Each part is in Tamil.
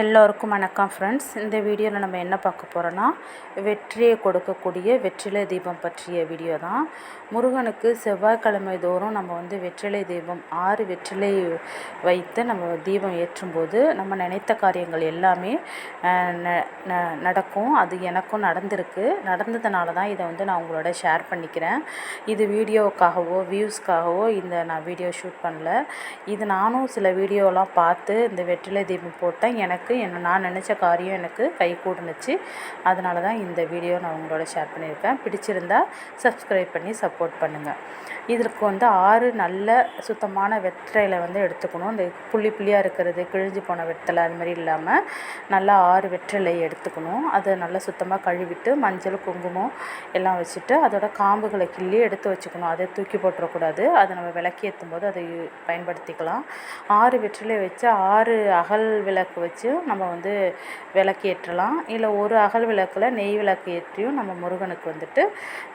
எல்லோருக்கும் வணக்கம் ஃப்ரெண்ட்ஸ் இந்த வீடியோவில் நம்ம என்ன பார்க்க போகிறோன்னா வெற்றியை கொடுக்கக்கூடிய வெற்றிலை தீபம் பற்றிய வீடியோ தான். முருகனுக்கு செவ்வாய்க்கிழமை தோறும் நம்ம வந்து வெற்றிலை தீபம் ஆறு வெற்றிலை வைத்து நம்ம தீபம் ஏற்றும்போது நம்ம நினைத்த காரியங்கள் எல்லாமே நடக்கும். அது எனக்கும் நடந்திருக்கு. நடந்ததுனால தான் இதை வந்து நான் உங்களோட ஷேர் பண்ணிக்கிறேன். இது வீடியோவுக்காகவோ வியூஸ்க்காகவோ இந்த நான் வீடியோ ஷூட் பண்ணல. இது நானும் சில வீடியோலாம் பார்த்து இந்த வெற்றிலை தீபம் போட்டேன். எனக்கு எனக்கு என்ன நான் நினச்ச காரியம் எனக்கு கை கூடுனுச்சு அதனால தான் இந்த வீடியோ நான் உங்களோட ஷேர் பண்ணியிருக்கேன். பிடிச்சிருந்தா சப்ஸ்கிரைப் பண்ணி சப்போர்ட் பண்ணுங்கள் இதற்கு வந்து ஆறு நல்ல சுத்தமான வெற்றிலை வந்து எடுத்துக்கணும். இந்த புள்ளி புள்ளியாக இருக்கிறது கிழிஞ்சு போன வெற்றிலை அது மாதிரி இல்லாமல் நல்லா ஆறு வெற்றிலை எடுத்துக்கணும். அதை நல்லா சுத்தமாக கழுவிட்டு மஞ்சள் குங்குமம் எல்லாம் வச்சுட்டு அதோட காம்புகளை கிள்ளி எடுத்து வச்சுக்கணும். அதை தூக்கி போட்டுறக்கூடாது. அதை நம்ம விளக்கி ஏற்றும் போது அதை பயன்படுத்திக்கலாம். ஆறு வெற்றிலை வச்சு ஆறு அகல் விளக்கு வச்சு நம்ம வந்து விளக்கு ஏற்றலாம் இல்லை ஒரு அகல் விளக்கில் நெய் விளக்கு ஏற்றியும் நம்ம முருகனுக்கு வந்துட்டு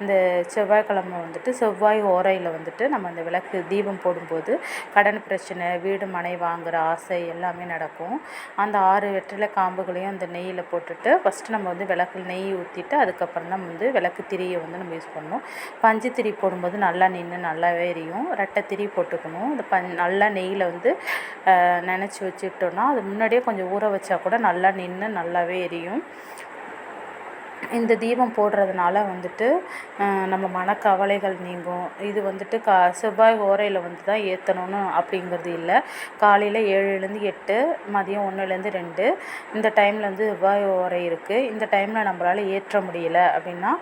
இந்த செவ்வாய்க்கிழமை வந்துட்டு செவ்வாய் ஓரையில் வந்துட்டு நம்ம அந்த விளக்கு தீபம் போடும்போது கடன் பிரச்சனை வீடு மனை வாங்குகிற ஆசை எல்லாமே நடக்கும். அந்த ஆறு வெற்றிலை காம்புகளையும் அந்த நெய்யில் போட்டுட்டு ஃபஸ்ட்டு நம்ம வந்து விளக்கில் நெய் ஊற்றிட்டு அதுக்கப்புறம் தான் வந்து விளக்கு திரியை வந்து நம்ம யூஸ் பண்ணணும். பஞ்சு திரி போடும்போது நல்லா நின்று நல்லாவே எரியும். ரெட்டை திரி போட்டுக்கணும். இந்த பஞ் நல்லா நெய்யில் வந்து நினச்சி வச்சுக்கிட்டோன்னா அது முன்னாடியே கொஞ்சம் ஊற வச்சா கூட நல்லா நின்று நல்லாவே எரியும். இந்த தீபம் போடுறதுனால வந்துட்டு நம்ம மனக்கவலைகள் நீங்கும். இது வந்துட்டு கா செவ்வாய் ஓரையில் வந்து தான் ஏற்றணும்னு அப்படிங்கிறது இல்லை. காலையில் ஏழுலேருந்து எட்டு மதியம் ஒன்றுலேருந்து ரெண்டு. இந்த டைமில் வந்து செவ்வாய் ஓரை இருக்குது இந்த டைமில் நம்மளால் ஏற்ற முடியல அப்படின்னா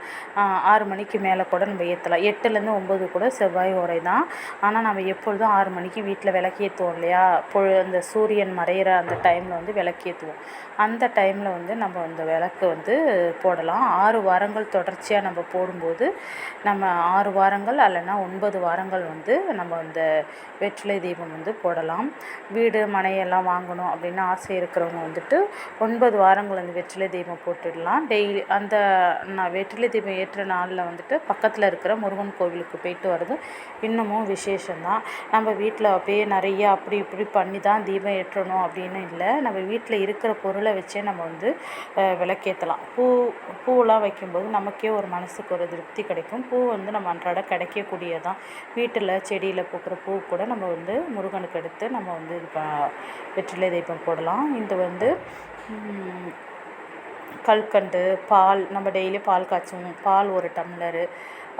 ஆறு மணிக்கு மேலே கூட நம்ம ஏற்றலாம் எட்டுலேருந்து ஒம்பது கூட செவ்வாய் ஓரை தான். ஆனால் நம்ம எப்பொழுதும் ஆறு மணிக்கு வீட்டில் விளக்கேற்றுவோம் இல்லையா? பொழு அந்த சூரியன் மறையிற அந்த டைமில் வந்து விளக்கேற்றுவோம் அந்த டைமில் வந்து நம்ம அந்த விளக்கு வந்து போடலாம். போடுறோம் ஆறு வாரங்கள் தொடர்ச்சியாக நம்ம போடும்போது நம்ம ஆறு வாரங்கள் அல்லைனா ஒன்பது வாரங்கள் வந்து நம்ம அந்த வெற்றிலை தீபம் வந்து போடலாம். வீடு மனையெல்லாம் வாங்கணும் அப்படின்னு ஆசை இருக்கிறவங்க வந்துட்டு ஒன்பது வாரங்கள் அந்த வெற்றிலை தீபம் போட்டுடலாம். டெய்லி அந்த நான் வெற்றிலை தீபம் ஏற்ற நாளில் வந்துட்டு பக்கத்தில் இருக்கிற முருகன் கோவிலுக்கு போயிட்டு வர்றது இன்னமும் விசேஷம்தான். நம்ம வீட்டில் அப்படியே நிறைய அப்படி இப்படி பண்ணி தான் தீபம் ஏற்றணும் அப்படின்னு இல்லை. நம்ம வீட்டில் இருக்கிற பொருளை வச்சே நம்ம வந்து விளக்கேற்றலாம் பூ பூவெலாம் வைக்கும்போது நமக்கே ஒரு மனதுக்கு ஒரு திருப்தி கிடைக்கும். பூ வந்து நம்ம அன்றாட கிடைக்கக்கூடியதான் வீட்டில் செடியில் பூக்கிற பூ கூட நம்ம வந்து முருகனுக்கு எடுத்து நம்ம வந்து இது ப வெற்றிலை தீபம் போடலாம். இது வந்து கல்கண்டு பால் நம்ம டெய்லி பால் காய்ச்சுவோம். பால் ஒரு டம்ளரு.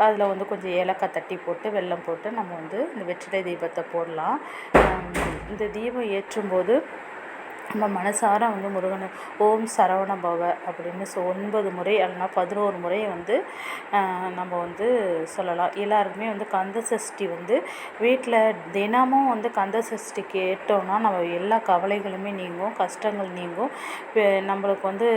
அதில் வந்து கொஞ்சம் ஏலக்காய் தட்டி போட்டு வெல்லம் போட்டு நம்ம வந்து இந்த வெற்றிலை தீபத்தை போடலாம். இந்த தீபம் ஏற்றும்போது நம்ம மனசார வந்து முருகனை ஓம் சரவண பவ அப்படின்னு சொ ஒன்பது முறை அல்லனா பதினோரு முறை வந்து நம்ம வந்து சொல்லலாம். எல்லாருக்குமே வந்து கந்த சஷ்டி வந்து வீட்டில் தினமும் வந்து கந்த சஷ்டி கேட்டோம்னா நம்ம எல்லா கவலைகளுமே நீங்கும் கஷ்டங்கள் நீங்கும். நம்மளுக்கு வந்து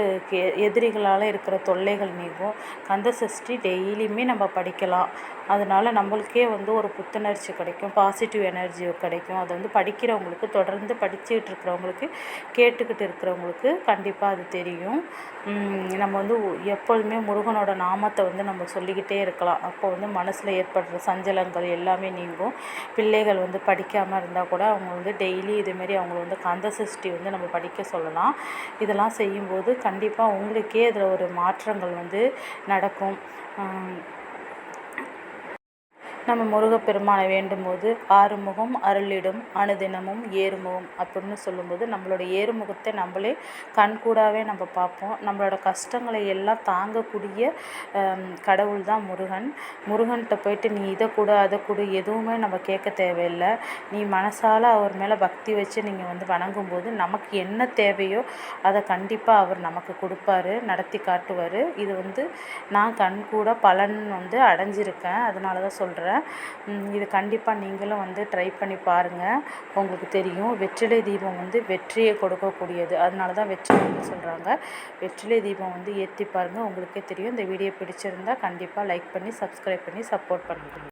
எதிரிகளால் இருக்கிற தொல்லைகள் நீங்கும். கந்த சஷ்டி டெய்லியுமே நம்ம படிக்கலாம். அதனால் நம்மளுக்கே வந்து ஒரு புத்துணர்ச்சி கிடைக்கும் பாசிட்டிவ் எனர்ஜி கிடைக்கும். அதை வந்து படிக்கிறவங்களுக்கு தொடர்ந்து படிச்சுட்டு இருக்கிறவங்களுக்கு கேட்டுக்கிட்டு இருக்கிறவங்களுக்கு கண்டிப்பாக அது தெரியும். நம்ம வந்து எப்பொழுதுமே முருகனோட நாமத்தை வந்து நம்ம சொல்லிக்கிட்டே இருக்கலாம். அப்போ வந்து மனசில் ஏற்படுற சஞ்சலங்கள் எல்லாமே நீங்கும். பிள்ளைகள் வந்து படிக்காமல் இருந்தால் கூட அவங்க வந்து டெய்லி இதுமாரி அவங்கள வந்து கந்த சஷ்டி வந்து நம்ம படிக்க சொல்லலாம். இதெல்லாம் செய்யும்போது கண்டிப்பாக உங்களுக்கே அதில் ஒரு மாற்றங்கள் வந்து நடக்கும். நம்ம முருகப்பெருமானை வேண்டும்போது ஆறுமுகம் அருளிடும் அனுதினமும் ஏறுமுகம் அப்படின்னு சொல்லும்போது நம்மளோட ஏறுமுகத்தை நம்மளே கண்கூடாகவே நம்ம பார்ப்போம். நம்மளோட கஷ்டங்களை எல்லாம் தாங்கக்கூடிய கடவுள் தான் முருகன். முருகன்கிட்ட போயிட்டு நீ இதை கொடு அதை கொடு எதுவுமே நம்ம கேட்க தேவையில்லை. நீ மனசால் அவர் மேலே பக்தி வச்சு நீங்கள் வந்து வணங்கும்போது நமக்கு என்ன தேவையோ அதை கண்டிப்பாக அவர் நமக்கு கொடுப்பாரு நடத்தி காட்டுவார். இது வந்து நான் கண்கூட பலன் வந்து அடைஞ்சிருக்கேன். அதனால தான் சொல்கிறேன் இது கண்டிப்பாக நீங்களும் வந்து ட்ரை பண்ணி பாருங்கள் உங்களுக்கு தெரியும். வெற்றிலை தீபம் வந்து வெற்றியை கொடுக்கக்கூடியது. அதனால தான் வெற்றிலைன்னு சொல்கிறாங்க வெற்றிலை தீபம் வந்து ஏற்றி பாருங்கள் உங்களுக்கே தெரியும். இந்த வீடியோ பிடிச்சிருந்தா கண்டிப்பாக லைக் பண்ணி சப்ஸ்கிரைப் பண்ணி சப்போர்ட் பண்ணுங்கள்